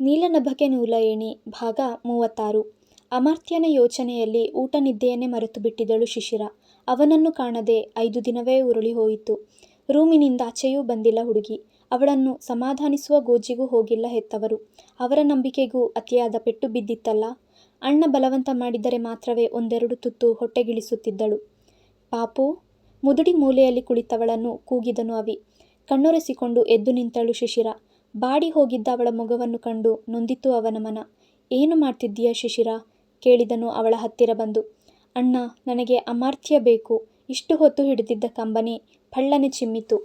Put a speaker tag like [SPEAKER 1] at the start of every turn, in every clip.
[SPEAKER 1] ನೀಲನಭಕ್ಕೆ ನೂಲಯಣಿ ಭಾಗ ಮೂವತ್ತಾರು ಅಮರ್ತ್ಯನ ಯೋಚನೆಯಲ್ಲಿ ಊಟ ನಿದ್ದೆಯನ್ನೇ ಮರೆತು ಬಿಟ್ಟಿದ್ದಳು ಶಿಶಿರ. ಅವನನ್ನು ಕಾಣದೆ ಐದು ದಿನವೇ ಉರುಳಿ ಹೋಯಿತು. ರೂಮಿನಿಂದಾಚೆಯೂ ಬಂದಿಲ್ಲ ಹುಡುಗಿ. ಅವಳನ್ನು ಸಮಾಧಾನಿಸುವ ಗೋಜಿಗೂ ಹೋಗಿಲ್ಲ ಹೆತ್ತವರು. ಅವರ ನಂಬಿಕೆಗೂ ಅತಿಯಾದ ಪೆಟ್ಟು ಬಿದ್ದಿತ್ತಲ್ಲ. ಅಣ್ಣ ಬಲವಂತ ಮಾಡಿದರೆ ಮಾತ್ರವೇ ಒಂದೆರಡು ತುತ್ತು ಹೊಟ್ಟೆಗಿಳಿಸುತ್ತಿದ್ದಳು. ಪಾಪು ಮುದುಡಿ ಮೂಲೆಯಲ್ಲಿ ಕುಳಿತವಳನ್ನು ಕೂಗಿದನು ಅವಿ. ಕಣ್ಣೊರೆಸಿಕೊಂಡು ಎದ್ದು ನಿಂತಳು ಶಿಶಿರ. ಬಾಡಿ ಹೋಗಿದ್ದ ಅವಳ ಮೊಗವನ್ನು ಕಂಡು ನೊಂದಿತು ಅವನ ಮನ. ಏನು ಮಾಡ್ತಿದ್ದೀಯ ಶಿಶಿರ? ಕೇಳಿದನು ಅವಳ ಹತ್ತಿರ ಬಂದು. ಅಣ್ಣ, ನನಗೆ ಅಮರ್ತ್ಯ ಬೇಕು ಇಷ್ಟು ಹೊತ್ತು ಹಿಡಿದಿದ್ದ ಕಂಬನಿ ಫಳ್ಳನೆ ಚಿಮ್ಮಿತು.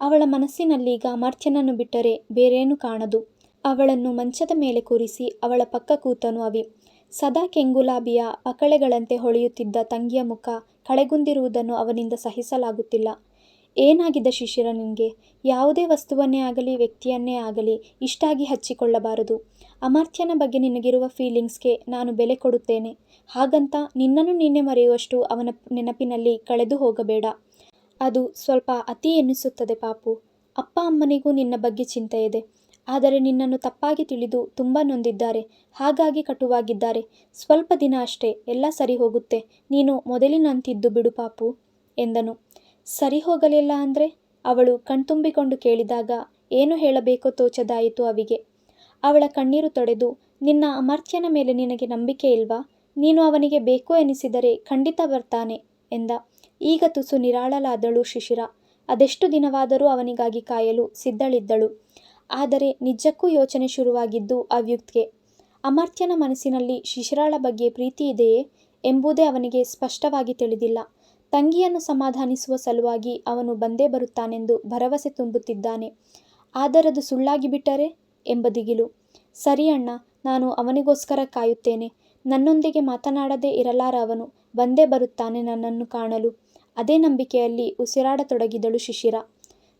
[SPEAKER 1] ಅವಳ ಮನಸ್ಸಿನಲ್ಲೀಗ ಅಮರ್ತ್ಯನನ್ನು ಬಿಟ್ಟರೆ ಬೇರೇನು ಕಾಣದು. ಅವಳನ್ನು ಮಂಚದ ಮೇಲೆ ಕೂರಿಸಿ ಅವಳ ಪಕ್ಕ ಕೂತನು ಅವಿ. ಸದಾ ಕೆಂಗುಲಾಬಿಯ ಅಕಳೆಗಳಂತೆ ಹೊಳೆಯುತ್ತಿದ್ದ ತಂಗಿಯ ಮುಖ ಕಳೆಗುಂದಿರುವುದನ್ನು ಅವನಿಂದ ಸಹಿಸಲಾಗುತ್ತಿಲ್ಲ. ಏನಾಗಿದೆ ಶಿಶಿರ ನಿನಗೆ ಯಾವುದೇ ವಸ್ತುವನ್ನೇ ಆಗಲಿ, ವ್ಯಕ್ತಿಯನ್ನೇ ಆಗಲಿ ಇಷ್ಟಾಗಿ ಹಚ್ಚಿಕೊಳ್ಳಬಾರದು. ಅಮರ್ತ್ಯನ ಬಗ್ಗೆ ನಿನಗಿರುವ ಫೀಲಿಂಗ್ಸ್ಗೆ ನಾನು ಬೆಲೆ ಕೊಡುತ್ತೇನೆ. ಹಾಗಂತ ನಿನ್ನನ್ನು ನಿನ್ನೆ ಮರೆಯುವಷ್ಟು ಅವನ ನೆನಪಿನಲ್ಲಿ ಕಳೆದು ಹೋಗಬೇಡ. ಅದು ಸ್ವಲ್ಪ ಅತಿ ಎನ್ನಿಸುತ್ತದೆ ಪಾಪು ಅಪ್ಪ ಅಮ್ಮನಿಗೂ ನಿನ್ನ ಬಗ್ಗೆ ಚಿಂತೆ ಇದೆ ಆದರೆ ನಿನ್ನನ್ನು ತಪ್ಪಾಗಿ ತಿಳಿದು ತುಂಬ ನೊಂದಿದ್ದಾರೆ. ಹಾಗಾಗಿ ಕಟುವಾಗಿದ್ದಾರೆ. ಸ್ವಲ್ಪ ದಿನ ಅಷ್ಟೇ, ಎಲ್ಲ ಸರಿ ಹೋಗುತ್ತೆ. ನೀನು ಮೊದಲಿನಂತಿದ್ದು ಬಿಡು ಪಾಪು, ಎಂದನು. ಸರಿ ಹೋಗಲಿಲ್ಲ ಅಂದ್ರೆ? ಅವಳು ಕಣ್ತುಂಬಿಕೊಂಡು ಕೇಳಿದಾಗ, ಏನು ಹೇಳಬೇಕೋ ತೋಚದಾಯಿತು ಅವಿಗೆ. ಅವಳ ಕಣ್ಣೀರು ತೊಡೆದು, ನಿನ್ನ ಅಮರ್ತ್ಯನ ಮೇಲೆ ನಿನಗೆ ನಂಬಿಕೆ ಇಲ್ವಾ? ನೀನು ಅವನಿಗೆ ಬೇಕು ಎನಿಸಿದರೆ ಖಂಡಿತ ಬರ್ತಾನೆ ಎಂದ. ಈಗ ತುಸು ನಿರಾಳಲಾದಳು ಶಿಶಿರ. ಅದೆಷ್ಟು ದಿನವಾದರೂ ಅವನಿಗಾಗಿ ಕಾಯಲು ಸಿದ್ಧಳಿದ್ದಳು. ಆದರೆ ನಿಜಕ್ಕೂ ಯೋಚನೆ ಶುರುವಾಗಿದ್ದು ಅವ್ಯುಕ್ತ್ಗೆ, ಅಮರ್ತ್ಯನ ಮನಸ್ಸಿನಲ್ಲಿ ಶಿಶಿರಳ ಬಗ್ಗೆ ಪ್ರೀತಿ ಇದೆಯೇ ಎಂಬುದೇ ಅವನಿಗೆ ಸ್ಪಷ್ಟವಾಗಿ ತಿಳಿದಿಲ್ಲ. ತಂಗಿಯನ್ನು ಸಮಾಧಾನಿಸುವ ಸಲುವಾಗಿ ಅವನು ಬಂದೇ ಬರುತ್ತಾನೆಂದು ಭರವಸೆ ತುಂಬುತ್ತಿದ್ದಾನೆ. ಆದರದು ಸುಳ್ಳಾಗಿ ಬಿಟ್ಟರೆ ಎಂಬ ದಿಗಿಲು. ಸರಿ ಅಣ್ಣ, ನಾನು ಅವನಿಗೋಸ್ಕರ ಕಾಯುತ್ತೇನೆ. ನನ್ನೊಂದಿಗೆ ಮಾತನಾಡದೇ ಇರಲಾರ ಅವನು. ಬಂದೇ ಬರುತ್ತಾನೆ ನನ್ನನ್ನು ಕಾಣಲು. ಅದೇ ನಂಬಿಕೆಯಲ್ಲಿ ಉಸಿರಾಡತೊಡಗಿದಳು ಶಿಶಿರ.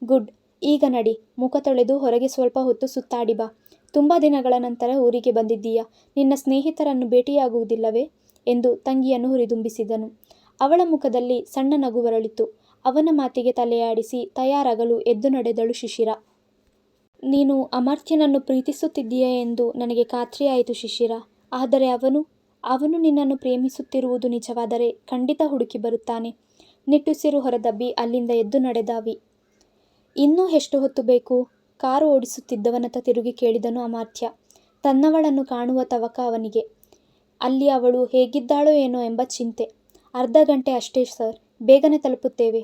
[SPEAKER 1] ಗುಡ್. ಈಗ ನಡಿ. ಮುಖ ತೊಳೆದು ಹೊರಗೆ ಸ್ವಲ್ಪ ಹೊತ್ತು ಸುತ್ತಾಡಿ ಬಾ. ತುಂಬ ದಿನಗಳ ನಂತರ ಊರಿಗೆ ಬಂದಿದ್ದೀಯಾ ನಿನ್ನ ಸ್ನೇಹಿತರನ್ನು ಭೇಟಿಯಾಗುವುದಿಲ್ಲವೇ? ಎಂದು ತಂಗಿಯನ್ನು ಹುರಿದುಂಬಿಸಿದನು. ಅವಳ ಮುಖದಲ್ಲಿ ಸಣ್ಣ ನಗುವರಳಿತು. ಅವನ ಮಾತಿಗೆ ತಲೆಯಾಡಿಸಿ ತಯಾರಾಗಲು ಎದ್ದು ನಡೆದಳು ಶಿಶಿರ. ನೀನು ಅಮರ್ತ್ಯನನ್ನು ಪ್ರೀತಿಸುತ್ತಿದ್ದೀಯ ಎಂದು ನನಗೆ ಖಾತ್ರಿಯಾಯಿತು ಶಿಶಿರ. ಆದರೆ ಅವನು? ಅವನು ನಿನ್ನನ್ನು ಪ್ರೇಮಿಸುತ್ತಿರುವುದು ನಿಜವಾದರೆ ಖಂಡಿತ ಹುಡುಕಿ ಬರುತ್ತಾನೆ. ನಿಟ್ಟುಸಿರು ಹೊರದಬ್ಬಿ ಅಲ್ಲಿಂದ ಎದ್ದು ನಡೆದಾವಿ ಇನ್ನೂ ಎಷ್ಟು ಹೊತ್ತು ಬೇಕು? ಕಾರು ಓಡಿಸುತ್ತಿದ್ದವನತ್ತ ತಿರುಗಿ ಕೇಳಿದನು ಅಮರ್ತ್ಯ. ತನ್ನವಳನ್ನು ಕಾಣುವ ತವಕ ಅವನಿಗೆ. ಅಲ್ಲಿ ಅವಳು ಹೇಗಿದ್ದಾಳೋ ಏನೋ ಎಂಬ ಚಿಂತೆ. ಅರ್ಧ ಗಂಟೆ ಅಷ್ಟೇ ಸರ್. ಬೇಗನೆ ತಲುಪುತ್ತೇವೆ.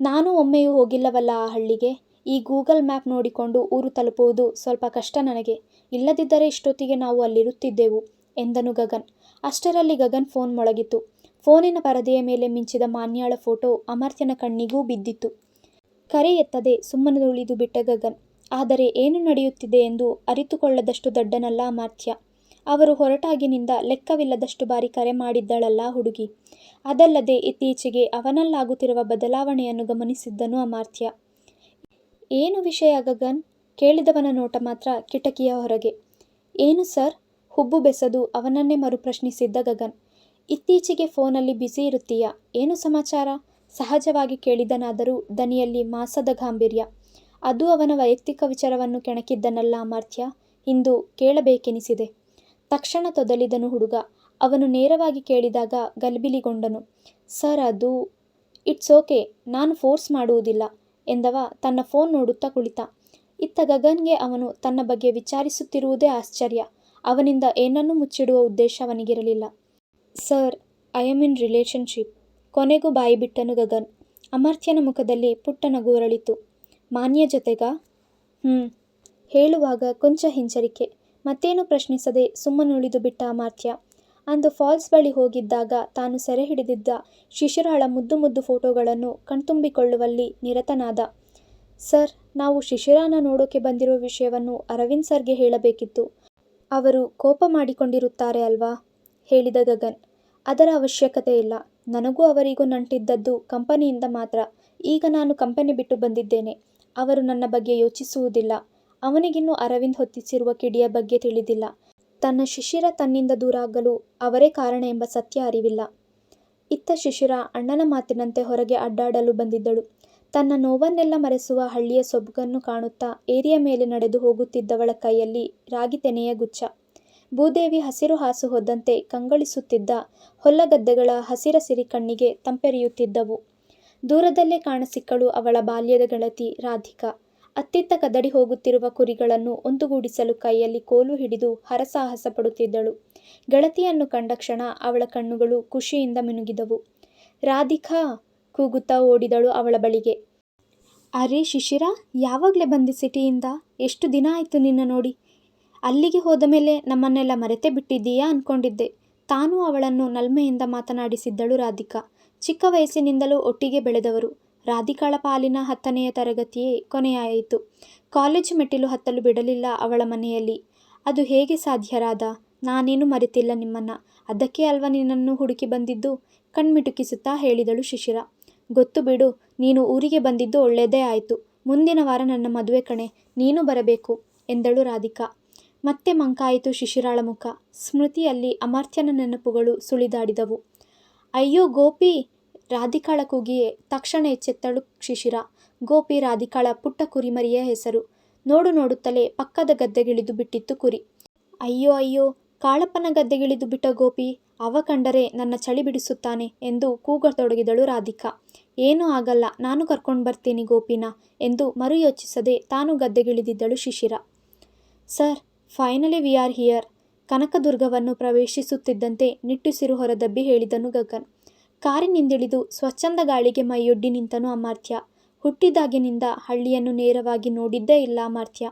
[SPEAKER 1] ನಾನು ಒಮ್ಮೆಯೂ ಹೋಗಿಲ್ಲವಲ್ಲ ಆ ಹಳ್ಳಿಗೆ. ಈ ಗೂಗಲ್ ಮ್ಯಾಪ್ ನೋಡಿಕೊಂಡು ಊರು ತಲುಪುವುದು ಸ್ವಲ್ಪ ಕಷ್ಟ ನನಗೆ. ಇಲ್ಲದಿದ್ದರೆ ಇಷ್ಟೊತ್ತಿಗೆ ನಾವು ಅಲ್ಲಿರುತ್ತಿದ್ದೆವು, ಎಂದನು ಗಗನ್. ಅಷ್ಟರಲ್ಲಿ ಗಗನ್ ಫೋನ್ ಮೊಳಗಿತು. ಫೋನಿನ ಪರದೆಯ ಮೇಲೆ ಮಿಂಚಿದ ಮಾನ್ಯಾಳ ಫೋಟೋ ಅಮರ್ತ್ಯನ ಕಣ್ಣಿಗೂ ಬಿದ್ದಿತ್ತು ಕರೆ ಎತ್ತದೆ ಸುಮ್ಮನೆ ಉಳಿದು ಬಿಟ್ಟ ಗಗನ್. ಆದರೆ ಏನು ನಡೆಯುತ್ತಿದೆ ಎಂದು ಅರಿತುಕೊಳ್ಳದಷ್ಟು ದಡ್ಡನಲ್ಲ ಅಮರ್ತ್ಯ. ಅವರು ಹೊರಟಾಗಿನಿಂದ ಲೆಕ್ಕವಿಲ್ಲದಷ್ಟು ಬಾರಿ ಕರೆ ಮಾಡಿದ್ದಳಲ್ಲ ಹುಡುಗಿ. ಅದಲ್ಲದೆ ಇತ್ತೀಚೆಗೆ ಅವನಲ್ಲಾಗುತ್ತಿರುವ ಬದಲಾವಣೆಯನ್ನು ಗಮನಿಸಿದ್ದನು ಅಮಾರ್ಥ್ಯ ಏನು ವಿಷಯ ಗಗನ್? ಕೇಳಿದವನ ನೋಟ ಮಾತ್ರ ಕಿಟಕಿಯ ಹೊರಗೆ. ಏನು ಸರ್? ಹುಬ್ಬು ಬೆಸದು ಅವನನ್ನೇ ಮರುಪ್ರಶ್ನಿಸಿದ್ದ ಗಗನ್. ಇತ್ತೀಚೆಗೆ ಫೋನಲ್ಲಿ ಬ್ಯುಸಿ ಇರುತ್ತೀಯ. ಏನು ಸಮಾಚಾರ? ಸಹಜವಾಗಿ ಕೇಳಿದನಾದರೂ ದನಿಯಲ್ಲಿ ಮಾಸದ ಗಾಂಭೀರ್ಯ. ಅದು ಅವನ ವೈಯಕ್ತಿಕ ವಿಚಾರವನ್ನು ಕೆಣಕಿದ್ದನಲ್ಲ ಅಮಾರ್ಥ್ಯ ಇಂದು ಕೇಳಬೇಕೆನಿಸಿದೆ. ತಕ್ಷಣ ತೊದಲಿದನು ಹುಡುಗ. ಅವನು ನೇರವಾಗಿ ಕೇಳಿದಾಗ ಗಲಿಬಿಲಿಗೊಂಡನು. ಸರ್, ಅದು ಇಟ್ಸ್ ಓಕೆ, ನಾನು ಫೋರ್ಸ್ ಮಾಡುವುದಿಲ್ಲ ಎಂದವ ತನ್ನ ಫೋನ್ ನೋಡುತ್ತಾ ಕುಳಿತ. ಇತ್ತ ಗಗನ್ಗೆ ಅವನು ತನ್ನ ಬಗ್ಗೆ ವಿಚಾರಿಸುತ್ತಿರುವುದೇ ಆಶ್ಚರ್ಯ. ಅವನಿಂದ ಏನನ್ನೂ ಮುಚ್ಚಿಡುವ ಉದ್ದೇಶ ಅವನಿಗಿರಲಿಲ್ಲ. Sir, I am in relationship ಕೊನೆಗೂ ಕೊನೆಗೂ ಬಾಯಿಬಿಟ್ಟನು ಗಗನ್. ಅಮರ್ತ್ಯನ ಮುಖದಲ್ಲಿ ಪುಟ್ಟ ನಗುವರಳಿತು. ಮಾನ್ಯ ಜೊತೆಗ ಹ್ಞೂ ಹೇಳುವಾಗ ಕೊಂಚ ಹಿಂಜರಿಕೆ. ಮತ್ತೇನೂ ಪ್ರಶ್ನಿಸದೆ ಸುಮ್ಮನುಳಿದುಬಿಟ್ಟ ಅಮಾತ್ಯ ಅಂದು ಫಾಲ್ಸ್ ಬಳಿ ಹೋಗಿದ್ದಾಗ ತಾನು ಸೆರೆ ಹಿಡಿದಿದ್ದ ಶಿಶಿರಾಳ ಮುದ್ದು ಮುದ್ದು ಫೋಟೋಗಳನ್ನು ಕಣ್ತುಂಬಿಕೊಳ್ಳುವಲ್ಲಿ ನಿರತನಾದ. ಸರ್, ನಾವು ಶಿಶಿರಾನ ನೋಡೋಕೆ ಬಂದಿರುವ ವಿಷಯವನ್ನು ಅರವಿಂದ್ ಸರ್ಗೆ ಹೇಳಬೇಕಿತ್ತು. ಅವರು ಕೋಪ ಮಾಡಿಕೊಂಡಿರುತ್ತಾರೆ ಅಲ್ವಾ? ಹೇಳಿದ ಗಗನ್. ಅದರ ಅವಶ್ಯಕತೆ ಇಲ್ಲ. ನನಗೂ ಅವರಿಗೂ ನಂಟಿದ್ದದ್ದು ಕಂಪನಿಯಿಂದ ಮಾತ್ರ. ಈಗ ನಾನು ಕಂಪನಿ ಬಿಟ್ಟು ಬಂದಿದ್ದೇನೆ. ಅವರು ನನ್ನ ಬಗ್ಗೆ ಯೋಚಿಸುವುದಿಲ್ಲ. ಅವನಿಗಿನ್ನೂ ಅರವಿಂದ್ ಹೊತ್ತಿಸಿರುವ ಕಿಡಿಯ ಬಗ್ಗೆ ತಿಳಿದಿಲ್ಲ. ತನ್ನ ಶಿಶಿರ ತನ್ನಿಂದ ದೂರಾಗಲು ಅವರೇ ಕಾರಣ ಎಂಬ ಸತ್ಯ ಅರಿವಿಲ್ಲ. ಇತ್ತ ಶಿಶಿರ ಅಣ್ಣನ ಮಾತಿನಂತೆ ಹೊರಗೆ ಅಡ್ಡಾಡಲು ಬಂದಿದ್ದಳು. ತನ್ನ ನೋವನ್ನೆಲ್ಲ ಮರೆಸುವ ಹಳ್ಳಿಯ ಸೊಬಗನ್ನು ಕಾಣುತ್ತಾ ಏರಿಯ ಮೇಲೆ ನಡೆದು ಹೋಗುತ್ತಿದ್ದವಳ ಕೈಯಲ್ಲಿ ರಾಗಿ ತೆನೆಯ ಗುಚ್ಛ. ಭೂದೇವಿ ಹಸಿರು ಹಾಸು ಹೊದ್ದಂತೆ ಕಂಗಳಿಸುತ್ತಿದ್ದ ಹೊಲ್ಲಗದ್ದೆಗಳ ಹಸಿರ ಸಿರಿ ಕಣ್ಣಿಗೆ ತಂಪೆರೆಯುತ್ತಿದ್ದವು. ದೂರದಲ್ಲೇ ಕಾಣಸಿಕ್ಕಳು ಅವಳ ಬಾಲ್ಯದ ಗೆಳತಿ ರಾಧಿಕಾ. ಅತ್ತಿತ್ತ ಕದಡಿ ಹೋಗುತ್ತಿರುವ ಕುರಿಗಳನ್ನು ಒಂದುಗೂಡಿಸಲು ಕೈಯಲ್ಲಿ ಕೋಲು ಹಿಡಿದು ಹರಸಾಹಸ ಪಡುತ್ತಿದ್ದಳು. ಗೆಳತಿಯನ್ನು ಕಂಡ ಕ್ಷಣ ಅವಳ ಕಣ್ಣುಗಳು ಖುಷಿಯಿಂದ ಮಿನುಗಿದವು. ರಾಧಿಕಾ ಕೂಗುತ್ತಾ ಓಡಿದಳು ಅವಳ ಬಳಿಗೆ. ಅರೆ ಶಿಶಿರ, ಯಾವಾಗಲೇ ಬಂದೆ ಸಿಟಿಯಿಂದ? ಎಷ್ಟು ದಿನ ಆಯಿತು ನಿನ್ನ ನೋಡಿ. ಅಲ್ಲಿಗೆ ಹೋದ ಮೇಲೆ ನಮ್ಮನ್ನೆಲ್ಲ ಮರೆತೇ ಬಿಟ್ಟಿದ್ದೀಯಾ ಅನ್ಕೊಂಡಿದ್ದೆ. ತಾನೂ ಅವಳನ್ನು ನಲ್ಮೆಯಿಂದ ಮಾತನಾಡಿಸಿದ್ದಳು ರಾಧಿಕಾ. ಚಿಕ್ಕ ವಯಸ್ಸಿನಿಂದಲೂ ಒಟ್ಟಿಗೆ ಬೆಳೆದವರು. ರಾಧಿಕಾಳ ಪಾಲಿನ ಹತ್ತನೆಯ ತರಗತಿಯೇ ಕೊನೆಯಾಯಿತು. ಕಾಲೇಜು ಮೆಟ್ಟಿಲು ಹತ್ತಲು ಬಿಡಲಿಲ್ಲ ಅವಳ ಮನೆಯಲ್ಲಿ. ಅದು ಹೇಗೆ ಸಾಧ್ಯರಾದ ನಾನೇನು ಮರೆತಿಲ್ಲ ನಿಮ್ಮನ್ನ. ಅದಕ್ಕೆ ಅಲ್ವಾ ನಿನ್ನನ್ನು ಹುಡುಕಿ ಬಂದಿದ್ದು ಕಣ್ಮಿಟುಕಿಸುತ್ತಾ ಹೇಳಿದಳು ಶಿಶಿರ. ಗೊತ್ತು ಬಿಡು, ನೀನು ಊರಿಗೆ ಬಂದಿದ್ದು ಒಳ್ಳೆಯದೇ ಆಯಿತು ಮುಂದಿನ ವಾರ ನನ್ನ ಮದುವೆ ಕಣೆ, ನೀನು ಬರಬೇಕು ಎಂದಳು ರಾಧಿಕಾ. ಮತ್ತೆ ಮಂಕಾಯಿತು ಶಿಶಿರಾಳ ಮುಖ. ಸ್ಮೃತಿಯಲ್ಲಿ ಅಮರ್ಥ್ಯನ ನೆನಪುಗಳು ಸುಳಿದಾಡಿದವು. ಅಯ್ಯೋ ಗೋಪಿ ರಾಧಿಕಾಳ ಕೂಗಿಗೆ ತಕ್ಷಣ ಎಚ್ಚೆತ್ತಳು ಶಿಶಿರ. ಗೋಪಿ ರಾಧಿಕಾಳ ಪುಟ್ಟ ಕುರಿಮರಿಯ ಹೆಸರು. ನೋಡು ನೋಡುತ್ತಲೇ ಪಕ್ಕದ ಗದ್ದೆಗಿಳಿದು ಬಿಟ್ಟಿತ್ತು ಕುರಿ. ಅಯ್ಯೋ ಅಯ್ಯೋ ಕಾಳಪ್ಪನ ಗದ್ದೆಗಿಳಿದು ಬಿಟ್ಟ ಗೋಪಿ, ಅವ ಕಂಡರೆ ನನ್ನ ಚಳಿ ಬಿಡಿಸುತ್ತಾನೆ ಎಂದು ಕೂಗತೊಡಗಿದಳು ರಾಧಿಕಾ. ಏನೂ ಆಗಲ್ಲ, ನಾನು ಕರ್ಕೊಂಡು ಬರ್ತೀನಿ ಗೋಪಿನ ಎಂದು ಮರು ಯೋಚಿಸದೆ ತಾನು ಗದ್ದೆಗಿಳಿದಿದ್ದಳು Shishira. Sir, finally we are here ಕನಕದುರ್ಗವನ್ನು ಪ್ರವೇಶಿಸುತ್ತಿದ್ದಂತೆ ನಿಟ್ಟುಸಿರು ಹೊರದಬ್ಬಿ ಹೇಳಿದನು ಗಗನ್. ಕಾರಿನಿಂದಿಳಿದು ಸ್ವಚ್ಛಂದ ಗಾಳಿಗೆ ಮೈಯೊಡ್ಡಿ ನಿಂತನು ಅಮರ್ತ್ಯ. ಹುಟ್ಟಿದಾಗಿನಿಂದ ಹಳ್ಳಿಯನ್ನು ನೇರವಾಗಿ ನೋಡಿದ್ದೇ ಇಲ್ಲ ಅಮರ್ತ್ಯ.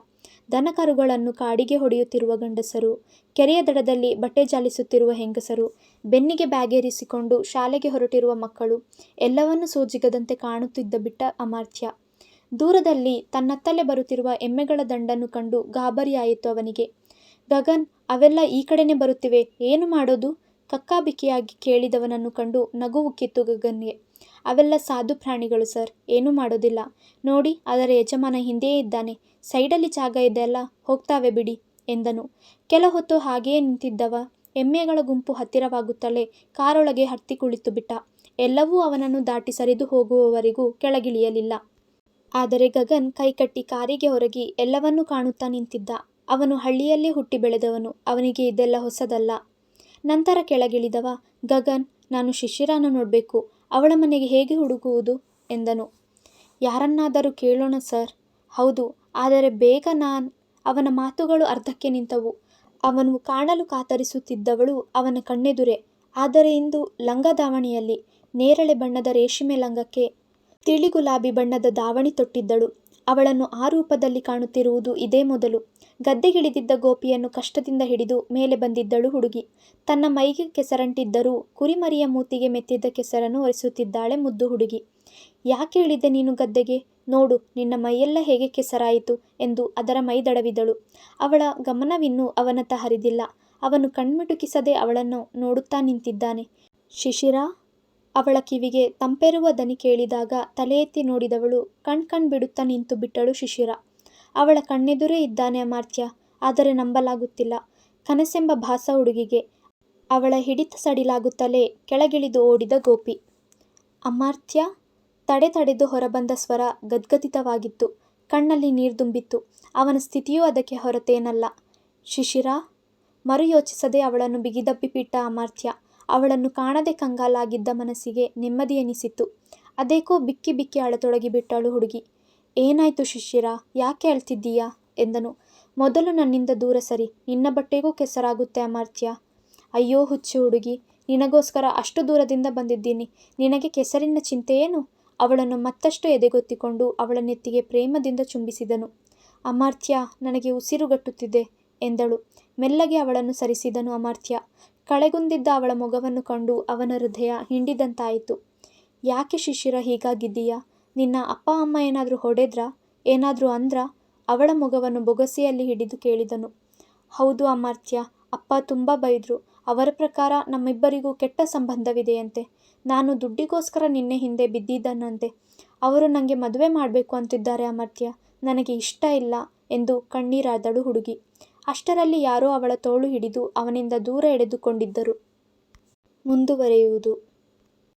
[SPEAKER 1] ದನಕರುಗಳನ್ನು ಕಾಡಿಗೆ ಹೊಡೆಯುತ್ತಿರುವ ಗಂಡಸರು, ಕೆರೆಯ ದಡದಲ್ಲಿ ಬಟ್ಟೆ ಜಾಲಿಸುತ್ತಿರುವ ಹೆಂಗಸರು, ಬೆನ್ನಿಗೆ ಬ್ಯಾಗೇರಿಸಿಕೊಂಡು ಶಾಲೆಗೆ ಹೊರಟಿರುವ ಮಕ್ಕಳು ಎಲ್ಲವನ್ನೂ ಸೂಜಿಗದಂತೆ ಕಾಣುತ್ತಿದ್ದ ಬಿಟ್ಟ ಅಮರ್ತ್ಯ. ದೂರದಲ್ಲಿ ತನ್ನತ್ತಲೇ ಬರುತ್ತಿರುವ ಎಮ್ಮೆಗಳ ದಂಡನ್ನು ಕಂಡು ಗಾಬರಿಯಾಯಿತು ಅವನಿಗೆ. ಗಗನ್, ಅವೆಲ್ಲ ಈ ಕಡೆನೇ ಬರುತ್ತಿವೆ, ಏನು ಮಾಡೋದು ಕಕ್ಕಾಬಿಕ್ಕಿಯಾಗಿ ಕೇಳಿದವನನ್ನು ಕಂಡು ನಗು ಉಕ್ಕಿತು ಗಗನ್ಗೆ. ಅವೆಲ್ಲ ಸಾಧು ಪ್ರಾಣಿಗಳು ಸರ್, ಏನೂ ಮಾಡೋದಿಲ್ಲ. ನೋಡಿ ಅದರ ಯಜಮಾನ ಹಿಂದೆಯೇ ಇದ್ದಾನೆ, ಸೈಡಲ್ಲಿ ಜಾಗ ಇದೆಯಲ್ಲ, ಹೋಗ್ತಾವೆ ಬಿಡಿ ಎಂದನು. ಕೆಲ ಹೊತ್ತು ಹಾಗೆಯೇ ನಿಂತಿದ್ದವ ಎಮ್ಮೆಗಳ ಗುಂಪು ಹತ್ತಿರವಾಗುತ್ತಲೇ ಕಾರೊಳಗೆ ಹತ್ತಿ ಕುಳಿತುಬಿಟ್ಟ. ಎಲ್ಲವೂ ಅವನನ್ನು ದಾಟಿ ಸರಿದು ಹೋಗುವವರೆಗೂ ಕೆಳಗಿಳಿಯಲಿಲ್ಲ. ಆದರೆ ಗಗನ್ ಕೈಕಟ್ಟಿ ಕಾರಿಗೆ ಹೊರಗಿ ಎಲ್ಲವನ್ನೂ ಕಾಣುತ್ತಾ ನಿಂತಿದ್ದ. ಅವನು ಹಳ್ಳಿಯಲ್ಲೇ ಹುಟ್ಟಿ ಬೆಳೆದವನು, ಅವನಿಗೆ ಇದೆಲ್ಲ ಹೊಸದಲ್ಲ. ನಂತರ ಕೆಳಗಿಳಿದವ, ಗಗನ್, ನಾನು ಶಿಶಿರಾನ ನೋಡಬೇಕು ಅವಳ ಮನೆಗೆ ಹೇಗೆ ಹುಡುಕುವುದು ಎಂದನು. ಯಾರನ್ನಾದರೂ ಕೇಳೋಣ ಸರ್. ಹೌದು, ಆದರೆ ಬೇಗ ನಾನು ಅವನ ಮಾತುಗಳು ಅರ್ಧಕ್ಕೆ ನಿಂತವು. ಅವನು ಕಾಣಲು ಕಾತರಿಸುತ್ತಿದ್ದವಳು ಅವನ ಕಣ್ಣೆದುರೆ ಆದರೆ ಇಂದು ಲಂಗ ದಾವಣಿಯಲ್ಲಿ. ನೇರಳೆ ಬಣ್ಣದ ರೇಷ್ಮೆ ಲಂಗಕ್ಕೆ ತಿಳಿ ಗುಲಾಬಿ ಬಣ್ಣದ ದಾವಣಿ ತೊಟ್ಟಿದ್ದಳು. ಅವಳನ್ನು ಆ ರೂಪದಲ್ಲಿ ಕಾಣುತ್ತಿರುವುದು ಇದೇ ಮೊದಲು. ಗದ್ದೆಗಿಳಿದಿದ್ದ ಗೋಪಿಯನ್ನು ಕಷ್ಟದಿಂದ ಹಿಡಿದು ಮೇಲೆ ಬಂದಿದ್ದಳು ಹುಡುಗಿ. ತನ್ನ ಮೈಗೆ ಕೆಸರಂಟಿದ್ದರೂ ಕುರಿಮರಿಯ ಮೂತಿಗೆ ಮೆತ್ತಿದ್ದ ಕೆಸರನ್ನು ಒರೆಸುತ್ತಿದ್ದಾಳೆ ಮುದ್ದು ಹುಡುಗಿ. ಯಾಕೆ ಇಳಿದೆ ನೀನು ಗದ್ದೆಗೆ, ನೋಡು ನಿನ್ನ ಮೈಯೆಲ್ಲ ಹೇಗೆ ಕೆಸರಾಯಿತು ಎಂದು ಅದರ ಮೈದಡವಿದಳು. ಅವಳ ಗಮನವಿನ್ನೂ ಅವನತ್ತ ಹರಿದಿಲ್ಲ. ಅವನು ಕಣ್ಮಿಟುಕಿಸದೆ ಅವಳನ್ನು ನೋಡುತ್ತಾ ನಿಂತಿದ್ದಾನೆ. ಶಿಶಿರಾ ಅವಳ ಕಿವಿಗೆ ತಂಪೆರುವ ದನಿ ಕೇಳಿದಾಗ ತಲೆ ಎತ್ತಿ ನೋಡಿದವಳು ಕಣ್ ಕಣ್ ಬಿಡುತ್ತಾ ನಿಂತು ಬಿಟ್ಟಳು ಶಿಶಿರ. ಅವಳ ಕಣ್ಣೆದುರೇ ಇದ್ದಾನೆ ಅಮರ್ತ್ಯ, ಆದರೆ ನಂಬಲಾಗುತ್ತಿಲ್ಲ. ಕನಸೆಂಬ ಭಾಸ ಹುಡುಗಿಗೆ. ಅವಳ ಹಿಡಿತ ಸಡಿಲಾಗುತ್ತಲೇ ಕೆಳಗಿಳಿದು ಓಡಿದ ಗೋಪಿ. ಅಮಾರ್ತ್ಯ ತಡೆ ತಡೆದು ಹೊರಬಂದ ಸ್ವರ ಗದ್ಗದಿತವಾಗಿತ್ತು. ಕಣ್ಣಲ್ಲಿ ನೀರ್ದುಂಬಿತ್ತು. ಅವನ ಸ್ಥಿತಿಯೂ ಅದಕ್ಕೆ ಹೊರತೇನಲ್ಲ. ಶಿಶಿರಾ ಮರುಯೋಚಿಸದೆ ಅವಳನ್ನು ಬಿಗಿದಪ್ಪಿಬಿಟ್ಟ ಅಮರ್ತ್ಯ. ಅವಳನ್ನು ಕಾಣದೆ ಕಂಗಾಲಾಗಿದ್ದ ಮನಸ್ಸಿಗೆ ನೆಮ್ಮದಿಯೆನಿಸಿತು. ಅದೇಕೋ ಬಿಕ್ಕಿ ಬಿಕ್ಕಿ ಅಳತೊಡಗಿಬಿಟ್ಟಳು ಹುಡುಗಿ. ಏನಾಯ್ತು ಶಿಶಿರಾ, ಯಾಕೆ ಅಳ್ತಿದ್ದೀಯಾ ಎಂದನು. ಮೊದಲು ನನ್ನಿಂದ ದೂರ ಸರಿ, ನಿನ್ನ ಬಟ್ಟೆಗೂ ಕೆಸರಾಗುತ್ತೆ ಅಮರ್ತ್ಯ. ಅಯ್ಯೋ ಹುಚ್ಚು ಹುಡುಗಿ, ನಿನಗೋಸ್ಕರ ಅಷ್ಟು ದೂರದಿಂದ ಬಂದಿದ್ದೀನಿ, ನಿನಗೆ ಕೆಸರಿನ ಚಿಂತೆಯೇನು ಅವಳನ್ನು ಮತ್ತಷ್ಟು ಎದೆಗೊತ್ತಿಕೊಂಡು ಅವಳ ನೆತ್ತಿಗೆ ಪ್ರೇಮದಿಂದ ಚುಂಬಿಸಿದನು. ಅಮರ್ತ್ಯ ನನಗೆ ಉಸಿರುಗಟ್ಟುತ್ತಿದೆ ಎಂದಳು. ಮೆಲ್ಲಗೆ ಅವಳನ್ನು ಸರಿಸಿದನು ಅಮರ್ತ್ಯ. ಕಳೆಗುಂದಿದ್ದ ಅವಳ ಮೊಗವನ್ನು ಕಂಡು ಅವನ ಹೃದಯ ಹಿಂಡಿದಂತಾಯಿತು. ಯಾಕೆ ಶಿಶಿರ ಹೀಗಾಗಿದ್ದೀಯಾ, ನಿನ್ನ ಅಪ್ಪ ಅಮ್ಮ ಏನಾದರೂ ಹೊಡೆದ್ರಾ, ಏನಾದರೂ ಅಂದ್ರ ಅವಳ ಮೊಗವನ್ನು ಬೊಗಸೆಯಲ್ಲಿ ಹಿಡಿದು ಕೇಳಿದನು. ಹೌದು ಅಮರ್ತ್ಯ, ಅಪ್ಪ ತುಂಬ ಬೈದ್ರು. ಅವರ ಪ್ರಕಾರ ನಮ್ಮಿಬ್ಬರಿಗೂ ಕೆಟ್ಟ ಸಂಬಂಧವಿದೆಯಂತೆ. ನಾನು ದುಡ್ಡಿಗೋಸ್ಕರ ನಿನ್ನೆ ಹಿಂದೆ ಬಿದ್ದಿದ್ದನಂತೆ ಅವರು ನನಗೆ ಮದುವೆ ಮಾಡಬೇಕು ಅಂತಿದ್ದಾರೆ ಅಮರ್ತ್ಯ, ನನಗೆ ಇಷ್ಟ ಇಲ್ಲ ಎಂದು ಕಣ್ಣೀರಾದಳು ಹುಡುಗಿ. ಅಷ್ಟರಲ್ಲಿ ಯಾರೋ ಅವಳ ತೋಳು ಹಿಡಿದು ಅವನಿಂದ ದೂರ ಎಳೆದುಕೊಂಡಿದ್ದರು. ಮುಂದುವರೆಯುವುದು